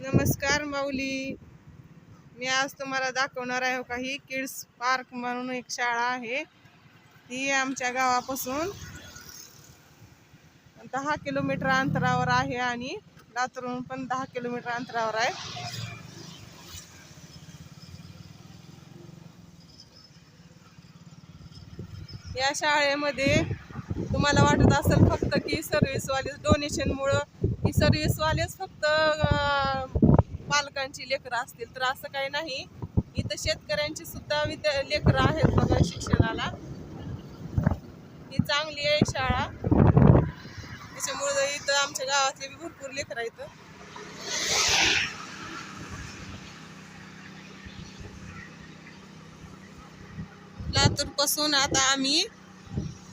नमस्कार माऊली. मी आज तुम्हाला दाखवणार आहे हो का ही किड्स पार्क म्हणून एक शाळा आहे. ती आमच्या गावापासून दहा किलोमीटर अंतरावर आहे आणि लातूरहून पण दहा किलोमीटर अंतरावर आहे. या शाळेमध्ये तुम्हाला वाटत असेल फक्त की सर्व्हिसवाले डोनेशनमुळं ही सर्व्हिसवालेच फक्त अं, लेकरं असतील तर असं काही नाही. इथं शेतकऱ्यांची सुद्धा विद्या लेकरं आहेत बघा शिक्षणाला. ही चांगली आहे शाळा. त्याच्यामुळे इथं आमच्या गावातले बी भरपूर लेकरं आहेत. लातूरपासून आता आम्ही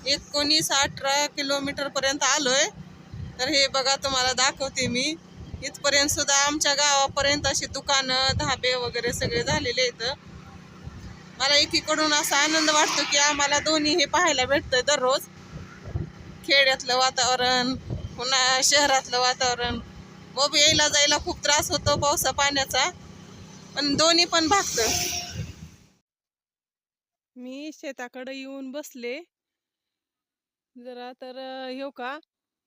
एकोणीस अठरा किलोमीटर पर्यंत आलोय. तर हे बघा तुम्हाला दाखवते मी. इथपर्यंत सुद्धा आमच्या गावापर्यंत अशी दुकानं धाबे वगैरे सगळे झालेले आहेत. मला एकीकडून असा आनंद वाटतो की आम्हाला दोन्ही हे पाहायला भेटतंय दररोज. खेड्यातलं वातावरण पुन्हा शहरातलं वातावरण. मग यायला जायला खूप त्रास होतो पावसा पाण्याचा पण दोन्ही पण भागतं. मी शेताकडे येऊन बसले. जरा तर येऊ हो का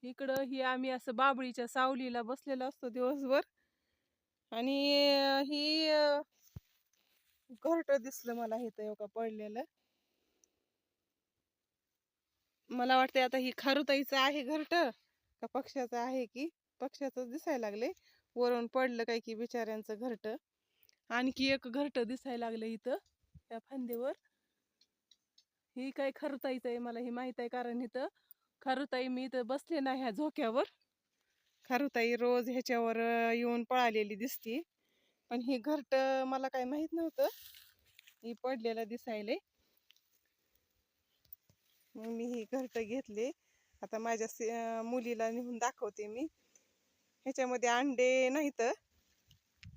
इकडं ही आम्ही असं बाबळीच्या सावलीला बसलेलो असतो दिवसभर. आणि ही घरट दिसलं मला इथं येऊ पडलेलं. मला वाटतं आता ही खारुताईचं आहे घरट का पक्षाचं आहे की? पक्षाचं दिसायला लागले. वरून पडलं काय की बिचाऱ्यांचं घरट. आणखी एक घरट दिसायला लागलं इथं त्या फांदीवर. ही काय खरुताईचं आहे मला हे माहीत आहे कारण इथं खारुताई मी तर बसले ना ह्या झोक्यावर. खारुताई रोज ह्याच्यावर येऊन पळालेली दिसती. पण ही घरट मला काय माहीत नव्हतं. ही पडलेलं दिसायले. मग मी ही घरट घेतली. आता माझ्या मुलीला नेऊन दाखवते मी. ह्याच्यामध्ये अंडे नाहीत.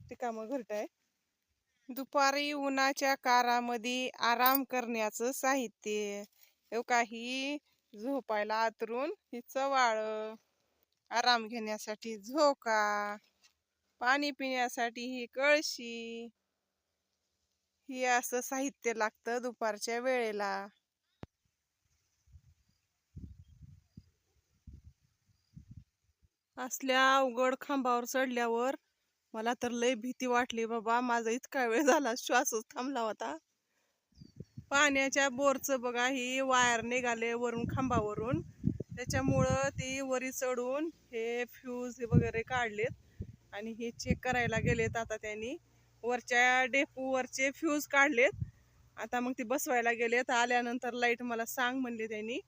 रिकामं घरट आहे. दुपारी उन्हाच्या कारामध्ये आराम करण्याचं साहित्य. काही झोपायला आतरून ही चवाळ आराम घेण्यासाठी झोका. पाणी पिण्यासाठी ही कळशी. ही असं साहित्य लागतं दुपारच्या वेळेला. असल्या अवघड खांबावर चढल्यावर मला तर लय भीती वाटली बाबा माझा इतका वेळ झाला श्वासच थांबला होता. पाण्याच्या बोरचं बघा ही वायर निघाले वरून खांबावरून. त्याच्यामुळं ती वरी चढून हे फ्यूज वगैरे काढलेत आणि हे चेक करायला गेलेत आता त्यांनी. वरच्या डेपूवरचे फ्यूज काढलेत. आता मग ती बसवायला गेलेत. आल्यानंतर लाइट मला सांग म्हणले त्यांनी.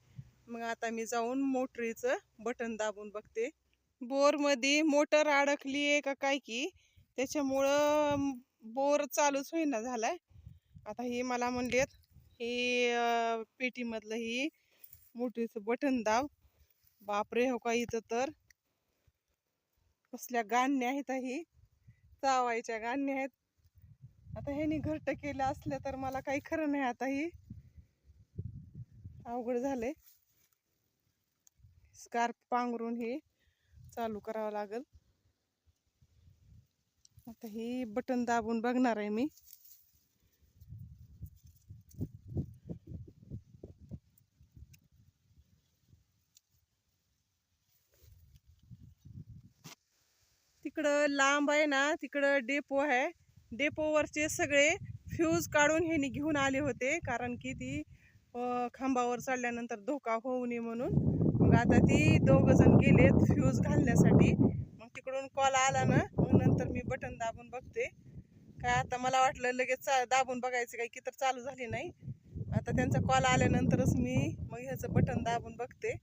मग आता मी जाऊन मोटरीचं बटन दाबून बघते. बोरमध्ये मोटर अडकली आहे का काय की? त्याच्यामुळं बोर चालूच होईना झालाय. आता हे मला म्हणलेत हे पेटीमधलं ही मोटरीचं बटन दाब. बापरे हो का इथं तर. कसल्या गाण्या आहेत ही. चावायच्या गाण्या आहेत. आता ह्यानी घरट केलं असलं तर मला काही खरं नाही आता ही. अवघड झालंय. स्कार्फ पांघरून हे चालू करावं लागल. आता ही बटन दाबून बघणार आहे मी. इकडं लांब आहे ना तिकडं डेपो आहे. डेपोवरचे सगळे फ्यूज काढून हे घेऊन आले होते कारण की ती खांबावर चढल्यानंतर धोका होऊ नये म्हणून. मग आता ती दोघं जण गेलेत फ्यूज घालण्यासाठी. मग तिकडून कॉल आला ना मग नंतर मी बटन दाबून बघते. काय आता मला वाटलं लगेच चा- दाबून बघायचं काय की तर चालू झाली नाही. आता त्यांचा कॉल आल्यानंतरच मी मग ह्याचं बटन दाबून बघते.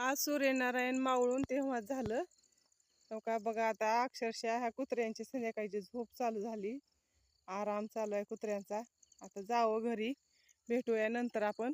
आज सूर्यनारायण मावळून तेव्हा झालं. हो का? बघा आता अक्षरशः ह्या कुत्र्यांची संध्याकाळची झोप चालू झाली. आराम चालू आहे कुत्र्यांचा. आता जावं घरी. भेटूया नंतर आपण.